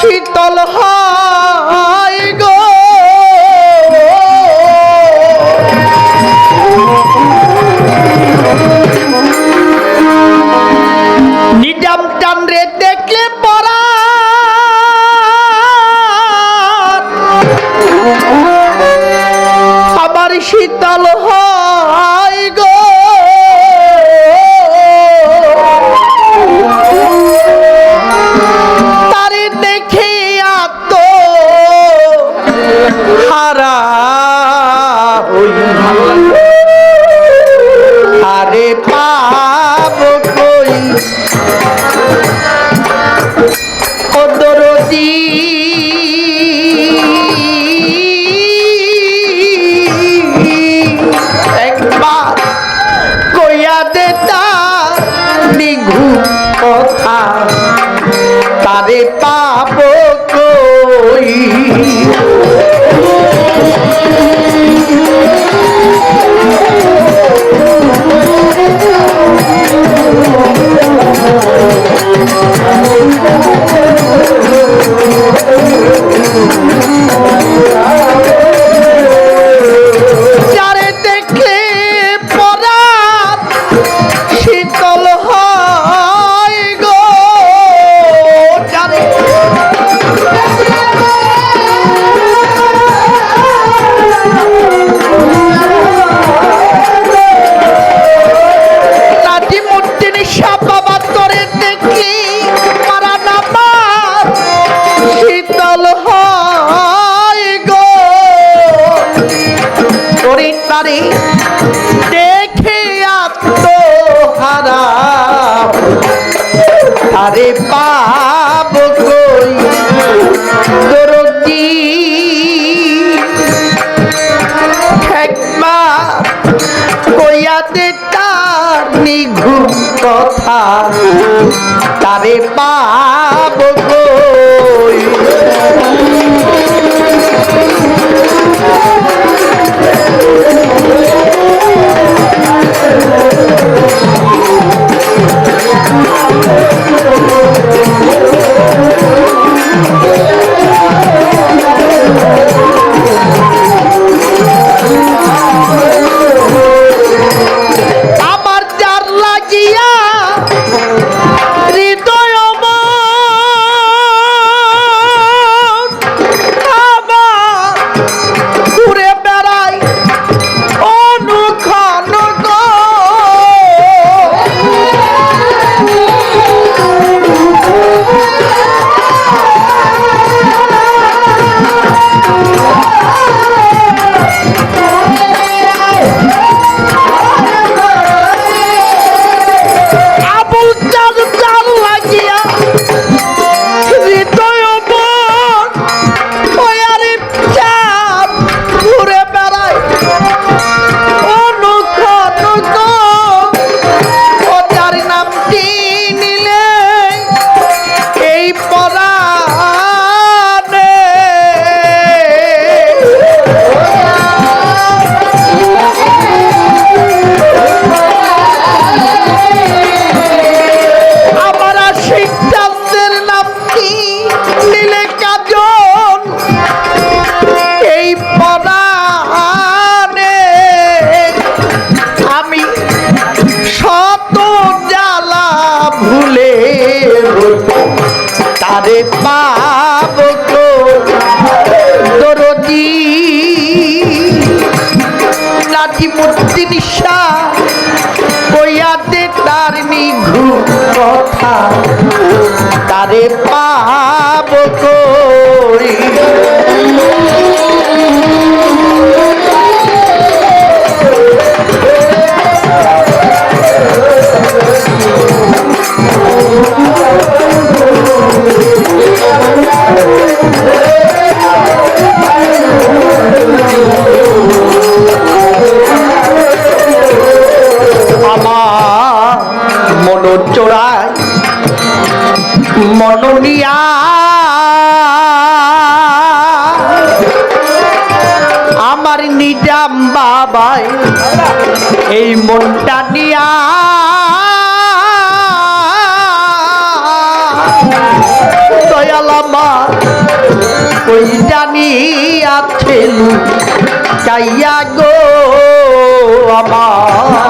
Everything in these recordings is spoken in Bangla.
শীতল হয় গো। নিজাম চান্দ্রে দেখলে পরা আমার শীতল হয় পাবো কথা তারে পা কারে পাব নিশা কইয়াতে তার নিঘু কথা। তারে পাব গো যাম বাবাই এই মনটা নিয়া। দয়ালামা ওই জানিয়াছিল চাইয়া গো আমার।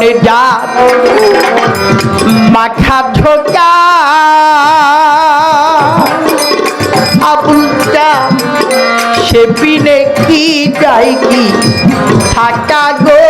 মনে যাত মাথা ঝোকা। আপুটা সে পিনে কি যাই কি থাকা গো?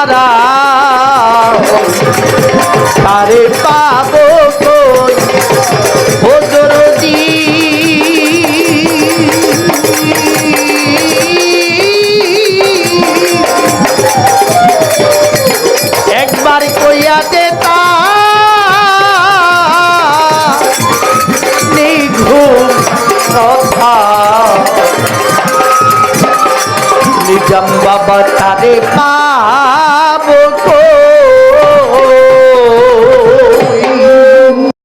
সারা তারে পাব কই? ভোজরজি একবার কইয়া দেতা নিঘুম কথা। নিজাম বাবা তারে পা